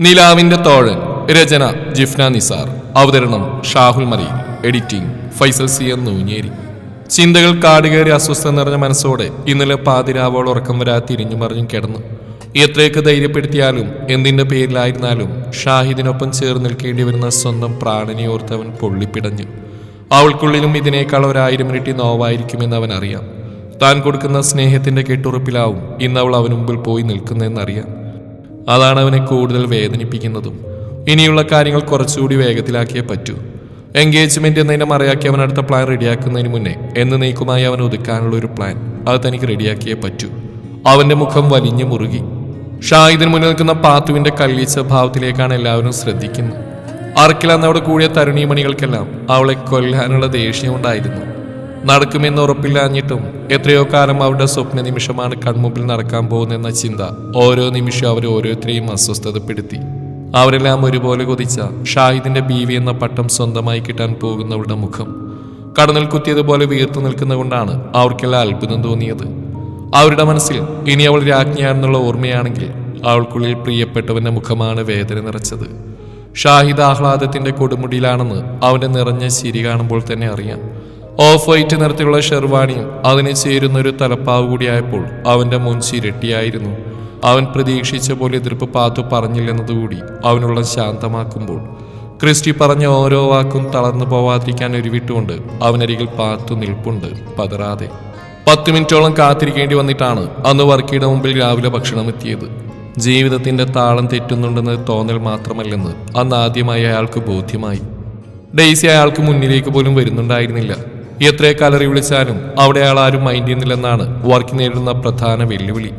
നിലാവിന്റെ തോഴൻ രചന ജിഫ്ന നിസാർ. അവതരണം ഷാഹുൽ മറി editing Faisal C N Noonjeri. ചിന്തകൾ കാടുകയറി അസ്വസ്ഥ നിറഞ്ഞ മനസ്സോടെ ഇന്നലെ പാതിരാവോൾ ഉറക്കം വരാ തിരിഞ്ഞു മറിഞ്ഞും കിടന്നു. എത്രയൊക്കെ ധൈര്യപ്പെടുത്തിയാലും എന്തിന്റെ പേരിലായിരുന്നാലും ഷാഹിദിനൊപ്പം ചേർന്ന് നിൽക്കേണ്ടി വരുന്ന സ്വന്തം പ്രാണനെ ഓർത്തവൻ പൊള്ളിപ്പിടഞ്ഞു. അവൾക്കുള്ളിലും ഇതിനേക്കാൾ ഒരായിരം ഇരട്ടി നോവായിരിക്കുമെന്ന് അവൻ അറിയാം താൻ കൊടുക്കുന്ന സ്നേഹത്തിന്റെ കെട്ടുറപ്പിലാവും ഇന്ന് അവൾ അവന് മുമ്പിൽ പോയി നിൽക്കുന്നതെന്നറിയാം. അതാണ് അവനെ കൂടുതൽ വേദനിപ്പിക്കുന്നതും. ഇനിയുള്ള കാര്യങ്ങൾ കുറച്ചുകൂടി വേഗത്തിലാക്കിയേ പറ്റൂ. എൻഗേജ്മെന്റ് എന്നതിനെ മറയാക്കി അവൻ അടുത്ത പ്ലാൻ റെഡിയാക്കുന്നതിന് മുന്നേ എന്ന് നീക്കുമായി അവൻ ഒതുക്കാനുള്ള ഒരു പ്ലാൻ അത് തനിക്ക് റെഡിയാക്കിയേ പറ്റൂ. അവന്റെ മുഖം വലിഞ്ഞു മുറുകി. ഷാഹിദിന് മുന്നിൽ നിൽക്കുന്ന പാത്തുവിന്റെ കല്ലീച്ച ഭാവത്തിലേക്കാണ് എല്ലാവരും ശ്രദ്ധിക്കുന്നത്. അന്നവിടെ കൂടിയ തരുണീമണികൾക്കെല്ലാം അവളെ കൊല്ലാനുള്ള ദേഷ്യമുണ്ടായിരുന്നു നടക്കുമെന്ന് ഉറപ്പില്ലാഞ്ഞിട്ടും എത്രയോ കാലം അവരുടെ സ്വപ്ന നിമിഷമാണ് കൺമുമ്പിൽ നടക്കാൻ പോകുന്നതെന്ന ചിന്ത ഓരോ നിമിഷവും അവർ ഓരോരുത്തരെയും അസ്വസ്ഥതപ്പെടുത്തി. അവരെല്ലാം ഒരുപോലെ കൊതിച്ച ഷാഹിദിന്റെ ബീവി എന്ന പട്ടം സ്വന്തമായി കിട്ടാൻ പോകുന്നവരുടെ മുഖം കടന്നൽ കുത്തിയതുപോലെ വീർത്തു നിൽക്കുന്നതുകൊണ്ടാണ് അവർക്കെല്ലാം അത്ഭുതം തോന്നിയത്. അവരുടെ മനസ്സിൽ ഇനി അവൾ രാജ്ഞിയാണെന്നുള്ള ഓർമ്മയാണെങ്കിൽ അവൾക്കുള്ളിൽ പ്രിയപ്പെട്ടവന്റെ മുഖമാണ് വേദന നിറച്ചത്. ഷാഹിദ് ആഹ്ലാദത്തിന്റെ കൊടുമുടിയിലാണെന്ന് അവന്റെ നിറഞ്ഞ ചിരി കാണുമ്പോൾ തന്നെ അറിയാം. ഓഫ് വൈറ്റ് നിറത്തിലുള്ള ഷെർവാണിയും അതിന് ചേരുന്ന ഒരു തലപ്പാവ് കൂടിയായപ്പോൾ അവന്റെ മുൻചിരട്ടിയായിരുന്നു അവൻ പ്രതീക്ഷിച്ച പോലെ എതിർപ്പ് പാത്തു പറഞ്ഞില്ലെന്നതുകൂടി അവനുള്ള ശാന്തമാക്കുമ്പോൾ ക്രിസ്റ്റി പറഞ്ഞ ഓരോ വാക്കും തളർന്നു പോവാതിരിക്കാൻ ഒരുവിട്ടുകൊണ്ട് അവനരികിൽ പാത്തു നിൽപ്പുണ്ട് പതറാതെ. പത്ത് മിനിറ്റോളം കാത്തിരിക്കേണ്ടി വന്നിട്ടാണ് അന്ന് വർക്കിയുടെ മുമ്പിൽ രാവിലെ ഭക്ഷണം എത്തിയത്. ജീവിതത്തിന്റെ താളം തെറ്റുന്നുണ്ടെന്ന് തോന്നൽ മാത്രമല്ലെന്ന് അന്ന് ആദ്യമായി അയാൾക്ക് ബോധ്യമായി. ഡെയ്സി അയാൾക്ക് മുന്നിലേക്ക് പോലും വരുന്നുണ്ടായിരുന്നില്ല. എത്ര കലറി വിളിച്ചാലും അവിടെ അയാൾ ആരും മൈൻഡ് ചെയ്യുന്നില്ലെന്നാണ് വർക്ക് നേരിടുന്ന പ്രധാന വെല്ലുവിളി.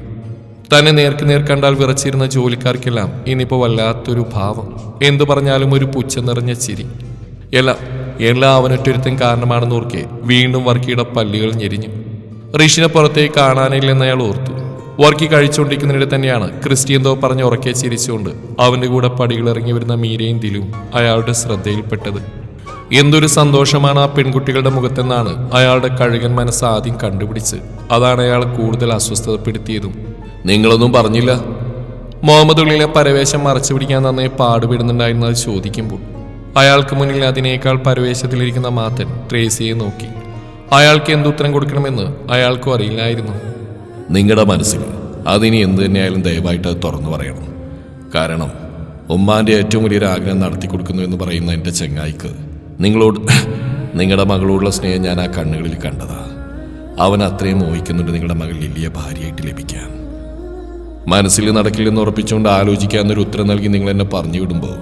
തന്നെ നേർക്ക് നേർ കണ്ടാൽ വിറച്ചിരുന്ന ജോലിക്കാർക്കെല്ലാം ഇനിയിപ്പോ വല്ലാത്തൊരു ഭാവം. എന്തു പറഞ്ഞാലും ഒരു പുച്ഛം നിറഞ്ഞ ചിരി. എല്ലാം എല്ലാം അവനൊറ്റൊരുത്തും കാരണമാണെന്ന് ഓർക്കെ വീണ്ടും വർക്കിയുടെ പല്ലുകൾ ഞെരിഞ്ഞു. ഋഷിനെ പുറത്തേക്ക് കാണാനില്ലെന്ന് അയാൾ ഓർത്തു. വർക്കി കഴിച്ചുകൊണ്ടിരിക്കുന്നതിനിടെ തന്നെയാണ് ക്രിസ്റ്റി എന്തോ പറഞ്ഞ് ഉറക്കെ ചിരിച്ചുകൊണ്ട് അവന്റെ കൂടെ പടികളിറങ്ങി വരുന്ന മീരയും ദിലും അയാളുടെ ശ്രദ്ധയിൽപ്പെട്ടത്. എന്തൊരു സന്തോഷമാണ് ആ പെൺകുട്ടികളുടെ മുഖത്തെന്നാണ് അയാളുടെ കഴുകൻ മനസ്സ് ആദ്യം കണ്ടുപിടിച്ച് അതാണ് അയാൾ കൂടുതൽ അസ്വസ്ഥതപ്പെടുത്തിയതും. നിങ്ങളൊന്നും പറഞ്ഞില്ല? മുഹമ്മദ് ഉള്ളിലെ പരവേശം മറച്ചു പിടിക്കാൻ നന്നായി പാടുപെടുന്നുണ്ടായിരുന്നത് ചോദിക്കുമ്പോൾ. അയാൾക്ക് മുന്നിൽ അതിനേക്കാൾ പരവേശത്തിലിരിക്കുന്ന മാത്തൻ ട്രേസിയെ നോക്കി. അയാൾക്ക് എന്തുത്തരം കൊടുക്കണമെന്ന് അയാൾക്കും അറിയില്ലായിരുന്നു. നിങ്ങളുടെ മനസ്സിൽ അതിനി എന്ത് തന്നെയായാലും ദയവായിട്ട് അത് തുറന്നു പറയണം. കാരണം ഉമ്മാന്റെ ഏറ്റവും വലിയൊരു ആഗ്രഹം നടത്തി കൊടുക്കുന്നു എന്ന് പറയുന്ന എന്റെ ചെങ്ങായിക്ക് നിങ്ങളോട് നിങ്ങളുടെ മകളോടുള്ള സ്നേഹം ഞാൻ ആ കണ്ണുകളിൽ കണ്ടതാ. അവൻ അത്രയും മോഹിക്കുന്നുണ്ട് നിങ്ങളുടെ മകൾ ലില്ലിയെ ഭാര്യയായിട്ട് ലഭിക്കാൻ. മനസ്സിൽ നടക്കില്ലെന്ന് ഉറപ്പിച്ചുകൊണ്ട് ആലോചിക്കാമെന്നൊരു ഉത്തരം നൽകി നിങ്ങൾ എന്നെ പറഞ്ഞു വിടുമ്പോൾ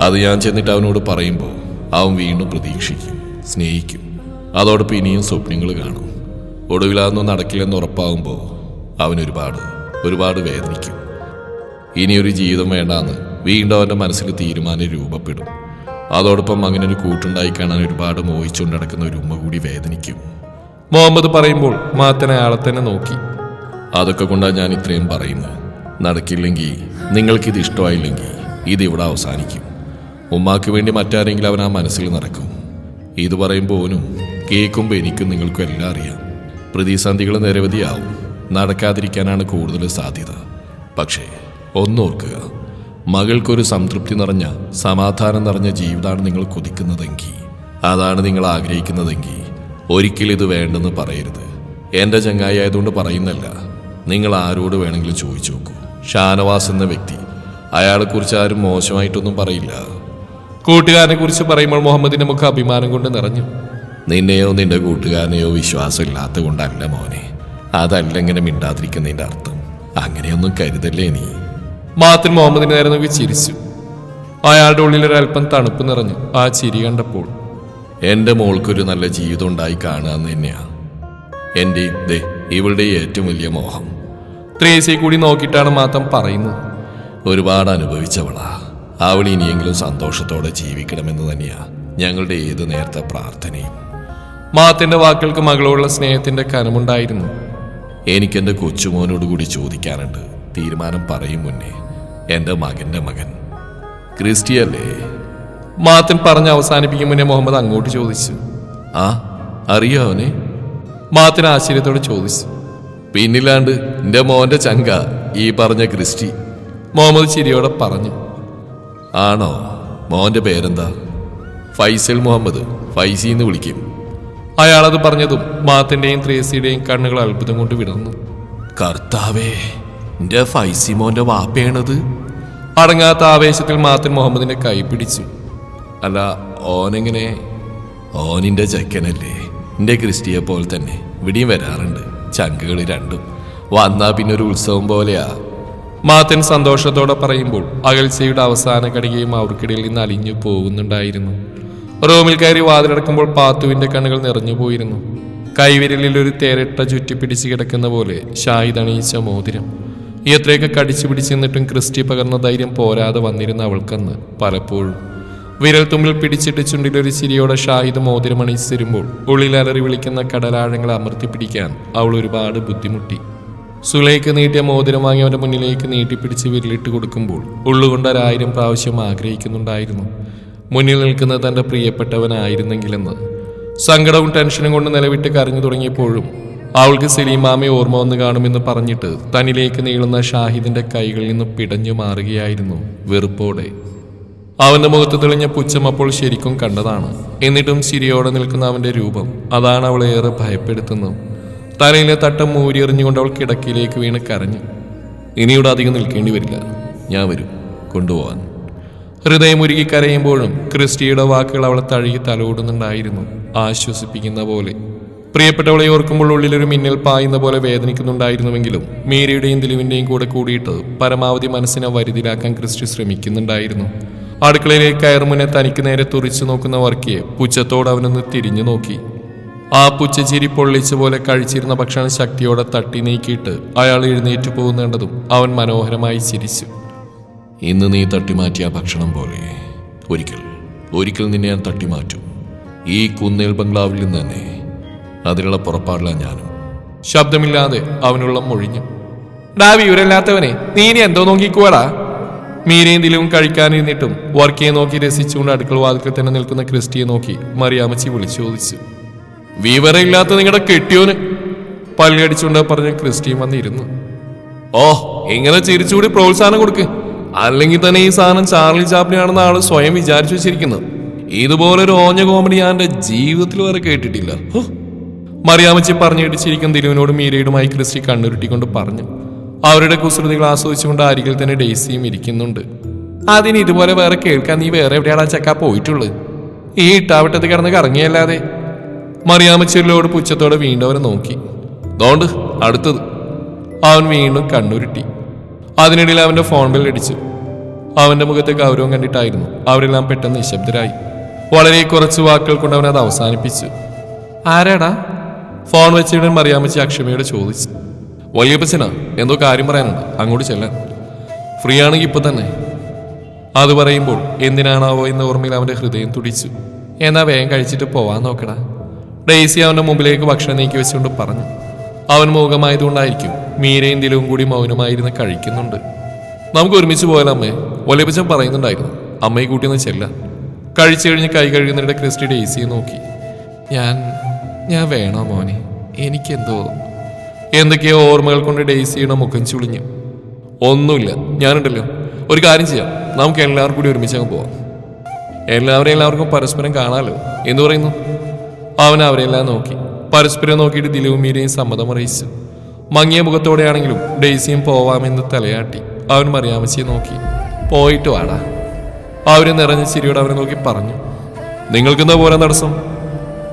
അത് ഞാൻ ചെന്നിട്ട് അവനോട് പറയുമ്പോൾ അവൻ വീണ്ടും പ്രതീക്ഷിക്കും സ്നേഹിക്കും. അതോടൊപ്പം ഇനിയും സ്വപ്നങ്ങൾ കാണും. ഒടുവിൽ അതൊന്നും നടക്കില്ലെന്ന് ഉറപ്പാകുമ്പോൾ അവൻ ഒരുപാട് ഒരുപാട് വേദനിക്കും. ഇനിയൊരു ജീവിതം വേണ്ടാന്ന് വീണ്ടും അവന്റെ മനസ്സിൽ തീരുമാനം രൂപപ്പെടും. അതോടൊപ്പം അങ്ങനെ ഒരു കൂട്ടുണ്ടായി കാണാൻ ഒരുപാട് മോഹിച്ചുകൊണ്ട് നടക്കുന്ന ഒരു ഉമ്മ കൂടി വേദനിക്കും. മുഹമ്മദ് പറയുമ്പോൾ മാത്തനെ അയാളെ തന്നെ നോക്കി. അതൊക്കെ കൊണ്ടാണ് ഞാൻ ഇത്രയും പറയുന്നത്. നടക്കില്ലെങ്കിൽ നിങ്ങൾക്കിത് ഇഷ്ടമായില്ലെങ്കിൽ ഇത് ഇവിടെ അവസാനിക്കും. ഉമ്മാക്ക് വേണ്ടി മറ്റാരെങ്കിലും അവൻ ആ മനസ്സിൽ നടക്കും. ഇത് പറയുമ്പോൾ ഓനും കേൾക്കുമ്പോൾ എനിക്കും നിങ്ങൾക്കും എല്ലാം അറിയാം. പ്രതിസന്ധികൾ നിരവധിയാവും. നടക്കാതിരിക്കാനാണ് കൂടുതൽ സാധ്യത. പക്ഷേ ഒന്നോർക്കുക. മകൾക്കൊരു സംതൃപ്തി നിറഞ്ഞ സമാധാനം നിറഞ്ഞ ജീവിതമാണ് നിങ്ങൾ കൊതിക്കുന്നതെങ്കിൽ. അതാണ് നിങ്ങൾ ആഗ്രഹിക്കുന്നതെങ്കിൽ. ഒരിക്കലും ഇത് വേണ്ടെന്ന് പറയരുത്. എന്റെ ചങ്ങായി ആയതുകൊണ്ട് പറയുന്നല്ല നിങ്ങൾ ആരോട് വേണമെങ്കിലും ചോദിച്ചു നോക്കൂ. ഷാനവാസ് എന്ന വ്യക്തി. അയാളെക്കുറിച്ച് ആരും മോശമായിട്ടൊന്നും പറയില്ല. കൂട്ടുകാരനെ കുറിച്ച് പറയുമ്പോൾ മുഹമ്മദിന്റെ മുഖം അഭിമാനം കൊണ്ട് നിറഞ്ഞു. നിന്നെയോ നിന്റെ കൂട്ടുകാരനെയോ വിശ്വാസം ഇല്ലാത്ത കൊണ്ടല്ല മോനെ. അതല്ല ഇങ്ങനെ മിണ്ടാതിരിക്കുന്നതിന്റെ അർത്ഥം. അങ്ങനെയൊന്നും കരുതല്ലേ നീ? മാത്തൻ മുഹമ്മദിന് നേരെ നോക്കി ചിരിച്ചു. അയാളുടെ ഉള്ളിൽ ഒരല്പം തണുപ്പ് നിറഞ്ഞു. ആ ചിരി കണ്ടപ്പോൾ എന്റെ മോൾക്കൊരു നല്ല ജീവിതം ഉണ്ടായി കാണുക എന്ന് തന്നെയാ. എന്റെ ദേ ഇവളുടെ ഏറ്റവും വലിയ മോഹം. ത്രേസിയെ കൂടി നോക്കിയിട്ടാണ് മാത്രം പറയുന്നത്. ഒരുപാട് അനുഭവിച്ചവളാ. അവൾ ഇനിയെങ്കിലും സന്തോഷത്തോടെ ജീവിക്കണമെന്ന് തന്നെയാ ഞങ്ങളുടെ ഏത് നേരത്തെ പ്രാർത്ഥനയും. മാത്തിന്റെ വാക്കുകൾക്ക് മകളോടുള്ള സ്നേഹത്തിന്റെ കനമുണ്ടായിരുന്നു. എനിക്കെന്റെ കൊച്ചുമോനോട് കൂടി ചോദിക്കാനുണ്ട്. തീരുമാനം പറയും മുന്നേ. എന്റെ മകന്റെ മകൻ. ക്രിസ്റ്റിയല്ലേ? മാത്തൻ പറഞ്ഞ് അവസാനിപ്പിക്കും മുന്നേ മുഹമ്മദ് അങ്ങോട്ട് ചോദിച്ചു. ആ അറിയോ അവനെ? മാത്തൻ ആശ്ചര്യത്തോടെ ചോദിച്ചു. പിന്നില്ലാണ്ട് എന്റെ മോന്റെ ചങ്ക ഈ പറഞ്ഞ ക്രിസ്റ്റി. മുഹമ്മദ് ചിരിയോടെ പറഞ്ഞു. ആണോ? മോന്റെ പേരെന്താ? ഫൈസൽ മുഹമ്മദ് ഫൈസി എന്ന് വിളിക്കും. അയാളത് പറഞ്ഞതും മാത്തിന്റെയും ത്രേസിയുടെയും കണ്ണുകൾ അത്ഭുതം കൊണ്ട് വിടർന്നു. കർത്താവേ എന്റെ ഫൈസി മോന്റെ വാപ്പയാണത്. അടങ്ങാത്ത ആവേശത്തിൽ മാത്രം മുഹമ്മദിനെ കൈ പിടിച്ചു അല്ല ഓനെങ്ങനെ? ഓനിന്റെ ചെക്കനല്ലേ. എന്റെ ക്രിസ്റ്റിയെ പോലെ തന്നെ ഇവിടെയും വരാറുണ്ട്. ചങ്കുകൾ രണ്ടും. വന്നാ പിന്നെ ഒരു ഉത്സവം പോലെയാ. മാത്തൻ സന്തോഷത്തോടെ പറയുമ്പോൾ അകൽച്ചയുടെ അവസാന കടികയും അവർക്കിടയിൽ നിന്ന് അലിഞ്ഞു പോകുന്നുണ്ടായിരുന്നു. റൂമിൽ കയറി വാതിലടക്കുമ്പോൾ പാത്തുവിന്റെ കണ്ണുകൾ നിറഞ്ഞു പോയിരുന്നു. കൈവിരലിൽ ഒരു തേരട്ട ചുറ്റിപ്പിടിച്ച് കിടക്കുന്ന പോലെ ഷായിദ് അണിയിച്ച മോതിരം. എത്രയൊക്കെ കടിച്ചു പിടിച്ച് നിന്നിട്ടും ക്രിസ്റ്റി പകർന്ന ധൈര്യം പോരാതെ വന്നിരുന്ന അവൾക്കന്ന് പലപ്പോഴും. വിരൽ തുമ്പിൽ പിടിച്ചിട്ട് ചുണ്ടിലൊരു ചിരിയോടെ ഷാഹിദ് മോതിരമണി തരുമ്പോൾ ഉള്ളിൽ വിളിക്കുന്ന കടലാഴങ്ങളെ അമർത്തി പിടിക്കാൻ അവൾ ഒരുപാട് ബുദ്ധിമുട്ടി. സുലൈക്ക് നീട്ടിയ മോതിരം വാങ്ങി അവന്റെ മുന്നിലേക്ക് നീട്ടിപ്പിടിച്ച് വിരലിട്ട് കൊടുക്കുമ്പോൾ ഉള്ളുകൊണ്ട് ഒരായിരം പ്രാവശ്യം ആഗ്രഹിക്കുന്നുണ്ടായിരുന്നു. മുന്നിൽ നിൽക്കുന്നത് തന്റെ പ്രിയപ്പെട്ടവനായിരുന്നെങ്കിലെന്ന്. സങ്കടവും ടെൻഷനും കൊണ്ട് നിലവിട്ട് കരഞ്ഞു തുടങ്ങിയപ്പോഴും അവൾക്ക് സലീമാമെ ഓർമ്മ വന്ന് കാണുമെന്ന് പറഞ്ഞിട്ട് തന്നിലേക്ക് നീളുന്ന ഷാഹിദിന്റെ കൈകളിൽ നിന്ന് പിടഞ്ഞു മാറുകയായിരുന്നു വെറുപ്പോടെ. അവന്റെ മുഖത്ത് തെളിഞ്ഞ പുച്ഛം അപ്പോൾ ശരിക്കും കണ്ടതാണ്. എന്നിട്ടും ചിരിയോടെ നിൽക്കുന്ന അവന്റെ രൂപം അതാണ് അവളെ ഏറെ ഭയപ്പെടുത്തുന്നത്. തലയിലെ തട്ടം മൂരിയെറിഞ്ഞുകൊണ്ട് അവൾ കിടക്കിലേക്ക് വീണ് കരഞ്ഞു. ഇനിയുടെ അധികം നിൽക്കേണ്ടി വരില്ല. ഞാൻ വരും. കൊണ്ടുപോവാൻ. ഹൃദയമുരുകി കരയുമ്പോഴും ക്രിസ്റ്റിയുടെ വാക്കുകൾ അവളെ തഴുകി തലോടുന്നുണ്ടായിരുന്നു. ആശ്വസിപ്പിക്കുന്ന പോലെ. പ്രിയപ്പെട്ടവളെ ഓർക്കുമ്പോൾ ഉള്ളിലൊരു മിന്നൽ പായുന്ന പോലെ വേദനിക്കുന്നുണ്ടായിരുന്നുവെങ്കിലും മേരിയുടെയും ദിലുവിന്റെയും കൂടെ കൂടിയിട്ട് പരമാവധി മനസ്സിനെ വരുതിലാക്കാൻ ക്രിസ്റ്റി ശ്രമിക്കുന്നുണ്ടായിരുന്നു. അടുക്കളയിലേക്ക് കയറുമുനെ തനിക്ക് നേരെ തുറിച്ചു നോക്കുന്ന വർക്കിയെ പുച്ഛത്തോട് അവനൊന്ന് തിരിഞ്ഞു നോക്കി. ആ പുച്ചചിരി പൊള്ളിച്ച പോലെ കഴിച്ചിരുന്ന ഭക്ഷണം ശക്തിയോടെ തട്ടി നീക്കിയിട്ട് അയാൾ എഴുന്നേറ്റ് പോകുന്നേണ്ടതും അവൻ മനോഹരമായി ചിരിച്ചു. ഇന്ന് നീ തട്ടിമാറ്റിയ ഭക്ഷണം പോലെ ഒരിക്കൽ ഒരിക്കൽ നിന്നെ ഞാൻ തട്ടിമാറ്റും. ഈ കുന്നേൽ ബംഗ്ലാവിൽ നിന്ന് തന്നെ അതിനുള്ള പുറപ്പാടില്ല ഞാനും. ശബ്ദമില്ലാതെ അവനുള്ള മൊഴിഞ്ഞു. ഡാ വിവരമില്ലാത്തവനെ നീ എന്തോ നോക്കിക്കുവാടാ മീനേന്തിലും കഴിക്കാനിരുന്നിട്ടും വർക്കിയെ നോക്കി രസിച്ചുകൊണ്ട് അടുക്കള വാതിൽക്കൽ തന്നെ നിൽക്കുന്ന ക്രിസ്റ്റിയെ നോക്കി മറിയാമച്ചി വിളിച്ചു ചോദിച്ചു. വിവരമില്ലാത്ത നിങ്ങളുടെ കെട്ടിയോന്? പല്ലടിച്ചുകൊണ്ട് പറഞ്ഞ ക്രിസ്റ്റിയും വന്നിരുന്നു. ഓ ഇങ്ങനെ ചിരിച്ചുകൂടി പ്രോത്സാഹനം കൊടുക്ക്. അല്ലെങ്കിൽ തന്നെ ഈ സാധനം ചാർലി ചാപ്പിനാണെന്ന് ആൾ സ്വയം വിചാരിച്ചു വെച്ചിരിക്കുന്നത് ഇതുപോലൊരു ഓഞ്ഞ കോമഡി ഞാൻ ജീവിതത്തിൽ വരെ കേട്ടിട്ടില്ല. മറിയാമച്ചി പറഞ്ഞു കേട്ടിച്ചിരിക്കുന്ന ദിലുവിനോടും മീരയുടുമായി ക്രിസ്റ്റി കണ്ണുരുട്ടിക്കൊണ്ട് പറഞ്ഞു അവരുടെ കുസൃതികൾ ആസ്വദിച്ചുകൊണ്ട് അരികിൽ തന്നെ ഡെയ്സിയും ഇരിക്കുന്നുണ്ട്. അതിന് ഇതുപോലെ വേറെ കേൾക്കാൻ നീ വേറെ എവിടെയാണ് ചക്ക പോയിട്ടുള്ളത് ഈ ഇട്ടാവട്ടത്ത് കിടന്ന് കറങ്ങിയല്ലാതെ. മറിയാമച്ചിരിലോട് പുച്ഛത്തോടെ വീണ്ടും അവരെ നോക്കി. ദോണ്ട് അടുത്തത്. അവൻ വീണ്ടും കണ്ണുരുട്ടി. അതിനിടയിൽ അവന്റെ ഫോൺ ബിൽ അടിച്ചു അവന്റെ മുഖത്തെ ഗൗരവം കണ്ടിട്ടായിരുന്നു അവരെല്ലാം പെട്ടെന്ന് നിശബ്ദരായി. വളരെ കുറച്ച് വാക്കുകൾ കൊണ്ട് അവൻ അത് അവസാനിപ്പിച്ചു. ആരാടാ? ഫോൺ വെച്ചിടൻ മറിയാമ്മച്ചി അക്ഷമയോട് ചോദിച്ചു. വലിയപ്പച്ചനാ എന്തോ കാര്യം പറയാനുണ്ട്. അങ്ങോട്ട് ചെല്ലാൻ. ഫ്രീ ആണെങ്കിൽ ഇപ്പൊ തന്നെ. അത് പറയുമ്പോൾ എന്തിനാണാവോ എന്ന ഓർമ്മയിൽ അവന്റെ ഹൃദയം തുടിച്ചു. എന്നാ വേഗം കഴിച്ചിട്ട് പോവാൻ നോക്കടാ. ഡെയ്സി അവന്റെ മുമ്പിലേക്ക് ഭക്ഷണം നീക്കി വെച്ചുകൊണ്ട് പറഞ്ഞു. അവൻ മുഖമായതുകൊണ്ടായിരിക്കും മീരയും ദിലവും കൂടി മൗനമായിരുന്ന് കഴിക്കുന്നുണ്ട്. നമുക്ക് ഒരുമിച്ച് പോയാലോ അമ്മേ? വലിയപ്പച്ചൻ പറയുന്നുണ്ടായിരുന്നു. അമ്മയെ കൂട്ടിയൊന്ന് ചെല്ലാൻ. കഴിച്ചു കഴിഞ്ഞ് കൈ കഴുകുന്നതിന്റെ ക്രിസ്റ്റി ഡെയ്സിയെ നോക്കി. ഞാൻ ഞാൻ വേണോ മോനെ? എനിക്കെന്തോ എന്തൊക്കെയോ ഓർമ്മകൾ കൊണ്ട് ഡെയ്സിയുടെ മുഖം ചുളിഞ്ഞു. ഒന്നുമില്ല ഞാനുണ്ടല്ലോ. ഒരു കാര്യം ചെയ്യാം. നമുക്ക് എല്ലാവർക്കും കൂടി ഒരുമിച്ച് അങ്ങ് പോവാം. എല്ലാവരെയും എല്ലാവർക്കും പരസ്പരം കാണാമല്ലോ എന്ന് പറയുന്നു? അവൻ അവരെല്ലാം നോക്കി. പരസ്പരം നോക്കിയിട്ട് ദിലവും മീരയും സമ്മതം അറിയിച്ചു. മങ്ങിയ മുഖത്തോടെയാണെങ്കിലും ഡെയ്സിയും പോവാമെന്ന് തലയാട്ടി അവൻ മറിയാമച്ചിയെ നോക്കി. പോയിട്ട് വാടാ. അവരെ നിറഞ്ഞ ചിരിയോടെ അവനെ നോക്കി പറഞ്ഞു. നിങ്ങൾക്കെന്താ പോരാ തടസ്സം?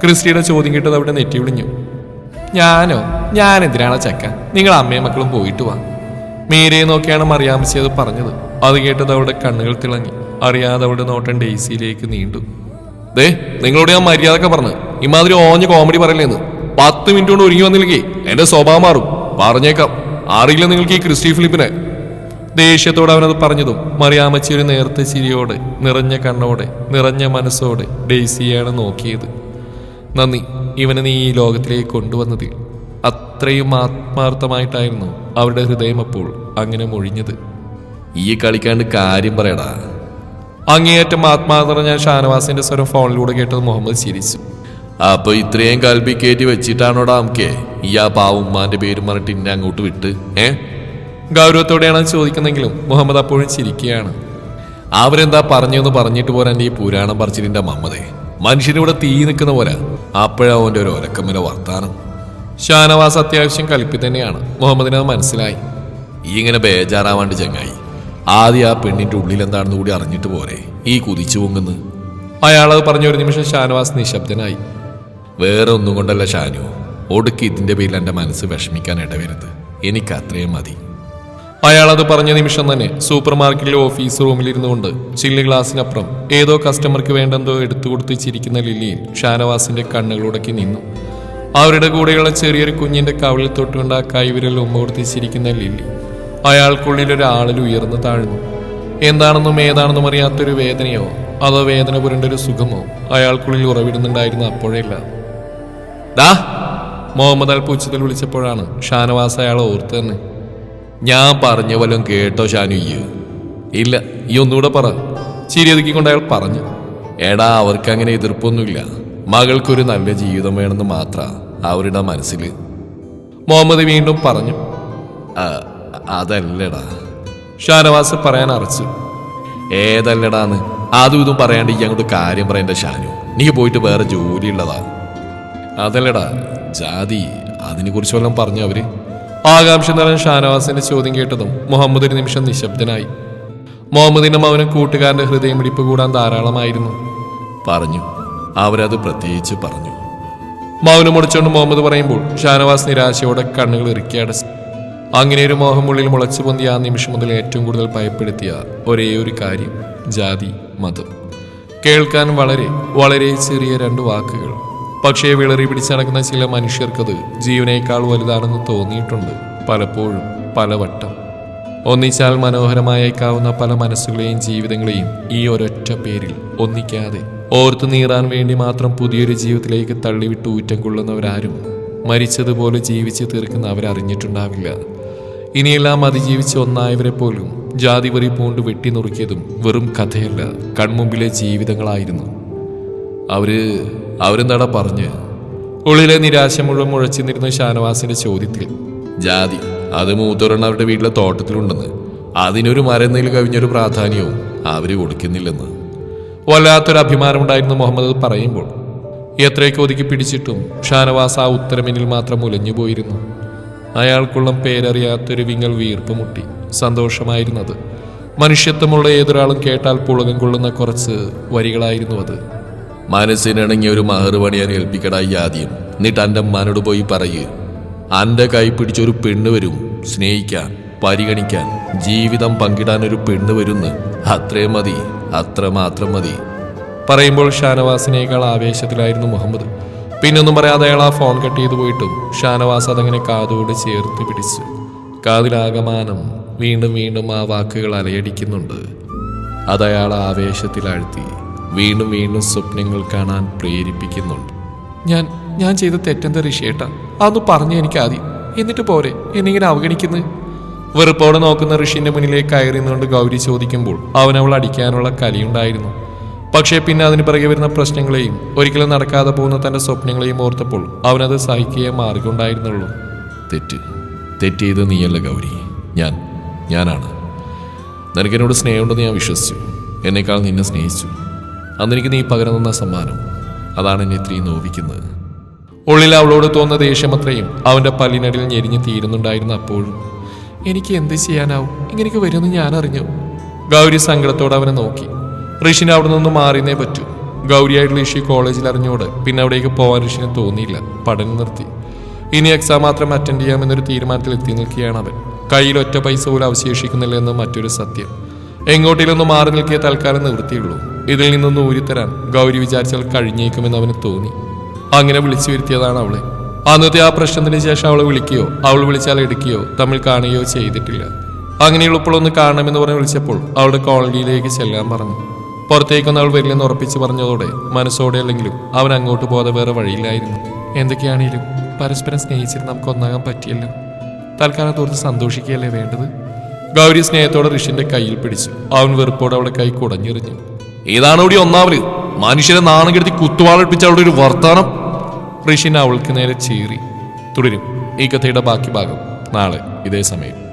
ക്രിസ്റ്റിയുടെ ചോദ്യം കേട്ടത് അവിടെ നെറ്റി വിളിഞ്ഞു. ഞാനോ? ഞാൻ എന്തിനാണ് ചക്ക നിങ്ങൾ അമ്മയും മക്കളും പോയിട്ട് വാ. മീരയെ നോക്കിയാണ് മറിയാമച്ചി അത് പറഞ്ഞത്. അത് കേട്ടത് അവിടെ കണ്ണുകൾ തിളങ്ങി. അറിയാതെ അവളുടെ നോട്ടം ഡെയ്സിയിലേക്ക് നീണ്ടു. ദേ നിങ്ങളോട് ഞാൻ മര്യാദക്കെ പറഞ്ഞു ഇമാതിരി ഓഞ്ഞ കോമഡി പറയില്ലേന്ന്. പത്ത് മിനിറ്റ് കൊണ്ട് ഒരുങ്ങി വന്നില്ലെങ്കിൽ എന്റെ സ്വഭാവം മാറും. പറഞ്ഞേക്കാം. അറിയില്ല നിങ്ങൾക്ക് ഈ ക്രിസ്റ്റി ഫിലിപ്പിനെ. ദേഷ്യത്തോടെ അവനത് പറഞ്ഞതും മറിയാമച്ചി ഒരു നേർത്ത ചിരിയോടെ നിറഞ്ഞ കണ്ണോടെ നിറഞ്ഞ മനസ്സോടെ ഡെയ്സിയാണ് നോക്കിയത്. നന്ദി. ഇവനെ നീ ഈ ലോകത്തിലേക്ക് കൊണ്ടുവന്നതിൽ അത്രയും ആത്മാർത്ഥമായിട്ടായിരുന്നു അവരുടെ ഹൃദയം അപ്പോൾ അങ്ങനെ മൊഴിഞ്ഞത്. ഈ കളിക്കാണ്ട് കാര്യം പറയടാ. അങ്ങേയറ്റം ആത്മാർത്ഥത ഞാൻ ഷാനവാസിന്റെ സ്വരം ഫോണിലൂടെ കേട്ടത് മുഹമ്മദ് ചിരിച്ചു അപ്പൊ ഇത്രയും കൽപ്പി കയറ്റി വെച്ചിട്ടാണോടാ നമുക്ക് ഈ ആ പാവുമ്മാന്റെ പേര് പറഞ്ഞിട്ട് ഇന്നെ അങ്ങോട്ട് വിട്ട് ഏ? ഗൗരവത്തോടെയാണ് ചോദിക്കുന്നെങ്കിലും മുഹമ്മദ് അപ്പോഴും ചിരിക്കുകയാണ്. അവരെന്താ പറഞ്ഞു എന്ന് പറഞ്ഞിട്ട് പോരാൻ ഈ പുരാണം പറച്ചിലിന്റെ മമ്മതേ മനുഷ്യനിവിടെ തീ നിൽക്കുന്ന പോലെ. അപ്പോഴാ അവന്റെ ഒരു ഒരക്കമ്മിലെ വർത്താനം. ഷാനവാസ് അത്യാവശ്യം കലിപ്പി തന്നെയാണ്. മുഹമ്മദിന് അത് മനസ്സിലായി. ഈ ഇങ്ങനെ ബേജാറാവാണ്ട് ചങ്ങായി. ആദ്യം ആ പെണ്ണിന്റെ ഉള്ളിൽ എന്താണെന്ന് കൂടി അറിഞ്ഞിട്ട് പോരെ. ഈ കുതിച്ചു പൊങ്ങുന്നു. അയാളത് പറഞ്ഞു ഒരു നിമിഷം ഷാനവാസ് നിശബ്ദനായി. വേറെ ഒന്നും കൊണ്ടല്ല ഷാനു. ഒടുക്കി ഇതിന്റെ പേരിൽ എന്റെ മനസ്സ് വിഷമിക്കാൻ ഇടവരുത്. എനിക്ക് അത്രയും മതി. അയാളത് പറഞ്ഞ നിമിഷം തന്നെ സൂപ്പർ മാർക്കറ്റിലെ ഓഫീസ് റൂമിലിരുന്നു കൊണ്ട് ചില്ല് ഗ്ലാസിനപ്പുറം ഏതോ കസ്റ്റമർക്ക് വേണ്ടെന്തോ എടുത്തു കൊടുത്ത് ചിരിക്കുന്ന ലില്ലിയിൽ ഷാനവാസിന്റെ കണ്ണുകളുടക്കി നിന്നു. അവരുടെ കൂടെയുള്ള ചെറിയൊരു കുഞ്ഞിന്റെ കവിളിൽ തൊട്ടുകൊണ്ട് ആ കൈവിരൽ ഉമ്മ കൊടുത്ത് ചിരിക്കുന്ന ലില്ലി അയാൾക്കുള്ളിൽ ഒരു ആളിൽ ഉയർന്നു താഴ്ന്നു. എന്താണെന്നും ഏതാണെന്നും അറിയാത്തൊരു വേദനയോ അതോ വേദന പുരണ്ട ഒരു സുഖമോ അയാൾക്കുള്ളിൽ ഉറവിടുന്നുണ്ടായിരുന്നു അപ്പോഴല്ല മുഹമ്മദ് അൽ പുച്ഛത്തിൽ വിളിച്ചപ്പോഴാണ് ഷാനവാസ് അയാളെ ഓർത്തു തന്നെ ഞാൻ പറഞ്ഞ വല്ലതും കേട്ടോ ഷാനു ഇല്ല ഈ ഒന്നുകൂടെ പറ ചിരിയൊതുക്കിക്കൊണ്ട് അയാൾ പറഞ്ഞു. എടാ അവർക്ക് അങ്ങനെ എതിർപ്പൊന്നുമില്ല. മകൾക്കൊരു നല്ല ജീവിതം വേണമെന്ന് മാത്ര അവരുടെ മനസ്സിൽ മുഹമ്മദ് വീണ്ടും പറഞ്ഞു. അതല്ലടാ. ഷാനവാസ് പറയാൻ അറച്ചു. ഏതല്ലടാന്ന്. അതും ഇതും പറയാണ്ട് ഈ അങ്ങോട്ട് കാര്യം പറയണ്ട ഷാനു നീ പോയിട്ട് വേറെ ജോലിയുള്ളതാ. അതല്ലടാ ജാതി അതിനെ കുറിച്ച് വല്ലതും പറഞ്ഞു അവർ? ആകാംക്ഷ നിറഞ്ഞ ഷാനവാസിന്റെ ചോദ്യം കേട്ടതും മുഹമ്മദ് ഒരു നിമിഷം നിശബ്ദനായി. മുഹമ്മദിനും അവനും കൂട്ടുകാരന്റെ ഹൃദയം ഇടിപ്പ് കൂടാൻ ധാരാളമായിരുന്നു. പറഞ്ഞു. അവരത് പ്രത്യേകിച്ച് പറഞ്ഞു. മൗനം മുടിച്ചുകൊണ്ട് മുഹമ്മദ് പറയുമ്പോൾ ഷാനവാസ് നിരാശയോടെ കണ്ണുകൾ ഇറുക്കി അടച്ചു. അങ്ങനെ ഒരു മോഹമുള്ളിൽ മുളച്ചു പൊന്തിയ ആ നിമിഷം മുതൽ ഏറ്റവും കൂടുതൽ ഭയപ്പെടുത്തിയ ഒരേ ഒരു കാര്യം ജാതി മതം. കേൾക്കാൻ വളരെ വളരെ ചെറിയ രണ്ട് വാക്കുകൾ. പക്ഷേ വിളറി പിടിച്ചടക്കുന്ന ചില മനുഷ്യർക്കത് ജീവനേക്കാൾ വലുതാണെന്ന് തോന്നിയിട്ടുണ്ട് പലപ്പോഴും പലവട്ടം. ഒന്നിച്ചാൽ മനോഹരമായേക്കാവുന്ന പല മനസ്സുകളെയും ജീവിതങ്ങളെയും ഈ ഒരൊറ്റ പേരിൽ ഒന്നിക്കാതെ ഓർത്തു നീറാൻ വേണ്ടി മാത്രം പുതിയൊരു ജീവിതത്തിലേക്ക് തള്ളിവിട്ട് ഊറ്റം കൊള്ളുന്നവരാരും മരിച്ചതുപോലെ ജീവിച്ച് തീർക്കുന്ന അവരറിഞ്ഞിട്ടുണ്ടാവില്ല. ഇനിയെല്ലാം അതിജീവിച്ച് ഒന്നായവരെ പോലും ജാതി വെറി പൂണ്ട് വെട്ടി നുറുക്കിയതും വെറും കഥയല്ല കൺമുമ്പിലെ ജീവിതങ്ങളായിരുന്നു. അവർ അവരെന്താടാ പറഞ്ഞ്? ഉള്ളിലെ നിരാശ മുഴുവൻ മുഴച്ചു നിന്നിരുന്ന ഷാനവാസിന്റെ ചോദ്യത്തിൽ. ജാതി അത് മൂത്തൊരെണ്ണം അവരുടെ വീട്ടിലെ തോട്ടത്തിലുണ്ടെന്ന്. അതിനൊരു മരുന്നിൽ കവിഞ്ഞൊരു പ്രാധാന്യവും അവർ കൊടുക്കുന്നില്ലെന്ന്. വല്ലാത്തൊരു അഭിമാനമുണ്ടായിരുന്നു മുഹമ്മദ് പറയുമ്പോൾ. എത്രയൊക്കെ ഒതുക്കി പിടിച്ചിട്ടും ഷാനവാസ് ആ ഉത്തരമിനിൽ മാത്രം ഉലഞ്ഞു പോയിരുന്നു. അയാൾക്കുള്ള പേരറിയാത്തൊരു വിങ്ങൽ വീർപ്പ് മുട്ടി. സന്തോഷമായിരുന്നത്. മനുഷ്യത്വമുള്ള ഏതൊരാളും കേട്ടാൽ പുളകം കൊള്ളുന്ന കുറച്ച് വരികളായിരുന്നു അത്. മനസ്സിനിണങ്ങിയ ഒരു മഹർ ഏൽപ്പിക്കടാ ഏൽപ്പിക്കടായി ആദ്യം. എന്നിട്ട് എന്റെ അമ്മാനോട് പോയി പറയ്. അന്റെ കൈ പിടിച്ചൊരു പെണ്ണ് വരും. സ്നേഹിക്കാൻ പരിഗണിക്കാൻ ജീവിതം പങ്കിടാൻ ഒരു പെണ്ണ് വരുന്ന്. അത്രയും മതി അത്ര മാത്രം മതി. പറയുമ്പോൾ ഷാനവാസിനേക്കാൾ ആവേശത്തിലായിരുന്നു മുഹമ്മദ്. പിന്നൊന്നും പറയാതെ അയാൾ ആ ഫോൺ കട്ട് ചെയ്തു പോയിട്ടും ഷാനവാസ് അതങ്ങനെ കാതോട് ചേർത്ത് പിടിച്ചു. കാതിലാകമാനം വീണ്ടും വീണ്ടും ആ വാക്കുകൾ അലയടിക്കുന്നുണ്ട്. അതയാൾ ആഴ്ത്തി വീണ്ടും വീണ്ടും സ്വപ്നങ്ങൾ കാണാൻ പ്രേരിപ്പിക്കുന്നുണ്ട്. ഞാൻ ഞാൻ ചെയ്ത തെറ്റെന്താ ഋഷിയേട്ടാ? അതൊന്ന് പറഞ്ഞു എനിക്ക് ആദ്യം. എന്നിട്ട് പോരെ എന്നിങ്ങനെ അവഗണിക്കുന്നു? വെറുപ്പോടെ നോക്കുന്ന ഋഷിന്റെ മുന്നിലേക്ക് കയറി നിന്നുകൊണ്ട് ഗൗരി ചോദിക്കുമ്പോൾ അവൻ അവൾ അടിക്കാനുള്ള കലിയുണ്ടായിരുന്നു. പക്ഷേ പിന്നെ അതിന് പിറകെ വരുന്ന പ്രശ്നങ്ങളെയും ഒരിക്കലും നടക്കാതെ പോകുന്ന തന്റെ സ്വപ്നങ്ങളെയും ഓർത്തപ്പോൾ അവനത് സഹിക്കുകയെ മാർഗമുണ്ടായിരുന്നുള്ളൂ. തെറ്റ് തെറ്റ് ചെയ്ത് നീയല്ല ഗൗരി. ഞാൻ ഞാനാണ്. നിനക്കെന്നോട് സ്നേഹമുണ്ടെന്ന് ഞാൻ വിശ്വസിച്ചു. എന്നേക്കാൾ നിന്നെ സ്നേഹിച്ചു. അന്നെനിക്ക് നീ പകരം തന്ന സമ്മാനം. അതാണ് എന്നെ ഇത്രയും നോവിക്കുന്നത്. ഉള്ളിൽ അവളോട് തോന്നുന്ന ദേഷ്യമത്രയും അവന്റെ പല്ലിനടിയിൽ ഞെരിഞ്ഞ് തീരുന്നുണ്ടായിരുന്നു അപ്പോഴും. എനിക്ക് എന്ത് ചെയ്യാനാവും? ഇങ്ങനെയൊക്കെ വരുമെന്ന് ഞാൻ അറിഞ്ഞു. ഗൗരി സങ്കടത്തോടെ അവനെ നോക്കി. ഋഷിന് അവിടെ നിന്ന് മാറിയേ പറ്റൂ. ഗൗരിയായിട്ടുള്ള ഋഷി കോളേജിൽ അറിഞ്ഞോട് പിന്നെ അവിടേക്ക് പോകാൻ ഋഷിന് തോന്നിയില്ല. പഠനം നിർത്തി. ഇനി എക്സാം മാത്രം അറ്റൻഡ് ചെയ്യാമെന്നൊരു തീരുമാനത്തിൽ എത്തി നിൽക്കുകയാണ് അവൻ. കയ്യിൽ ഒറ്റ പൈസ പോലും അവശേഷിക്കുന്നില്ല എന്ന് മറ്റൊരു സത്യം. എങ്ങോട്ടിലൊന്നും മാറി നിൽക്കിയ തൽക്കാലം നിവൃത്തിയുള്ളൂ. ഇതിൽ നിന്നൊന്ന് ഊരിത്തരാൻ ഗൗരി വിചാരിച്ചാൽ കഴിഞ്ഞേക്കുമെന്ന് അവന് തോന്നി. അങ്ങനെ വിളിച്ചു വരുത്തിയതാണ് അവളെ. അന്നത്തെ ആ പ്രശ്നത്തിന് ശേഷം അവളെ വിളിക്കുകയോ അവൾ വിളിച്ചാൽ എടുക്കുകയോ തമ്മിൽ കാണുകയോ ചെയ്തിട്ടില്ല. അങ്ങനെ ഒന്ന് കാണണമെന്ന് പറഞ്ഞ് വിളിച്ചപ്പോൾ അവളുടെ കോളനിയിലേക്ക് ചെല്ലാൻ പറഞ്ഞു. പുറത്തേക്കൊന്നും അവൾ വരില്ലെന്ന് ഉറപ്പിച്ച് പറഞ്ഞതോടെ മനസ്സോടെ അല്ലെങ്കിലും അവൻ അങ്ങോട്ട് പോകാതെ വേറെ വഴിയില്ലായിരുന്നു. എന്തൊക്കെയാണെങ്കിലും പരസ്പരം സ്നേഹിച്ചിട്ട് നമുക്ക് ഒന്നാകാൻ പറ്റിയല്ലോ. തൽക്കാലം തോർത്ത് സന്തോഷിക്കുകയല്ലേ വേണ്ടത്? ഗൗരി സ്നേഹത്തോടെ ഋഷിന്റെ കയ്യിൽ പിടിച്ചു. അവൻ വെറുപ്പോടെ അവളുടെ കൈ കുടഞ്ഞെറിഞ്ഞു. ഇതാണ് ഇവിടെ ഒന്നാമത്? മനുഷ്യരെ നാണം കെടുത്തി കുത്തുവാളിപ്പിച്ച അവിടെ ഒരു വർത്താനം? ഋഷിൻ അവൾക്ക് നേരെ ചീറി. തുടരും. ഈ കഥയുടെ ബാക്കി ഭാഗം നാളെ ഇതേ സമയം.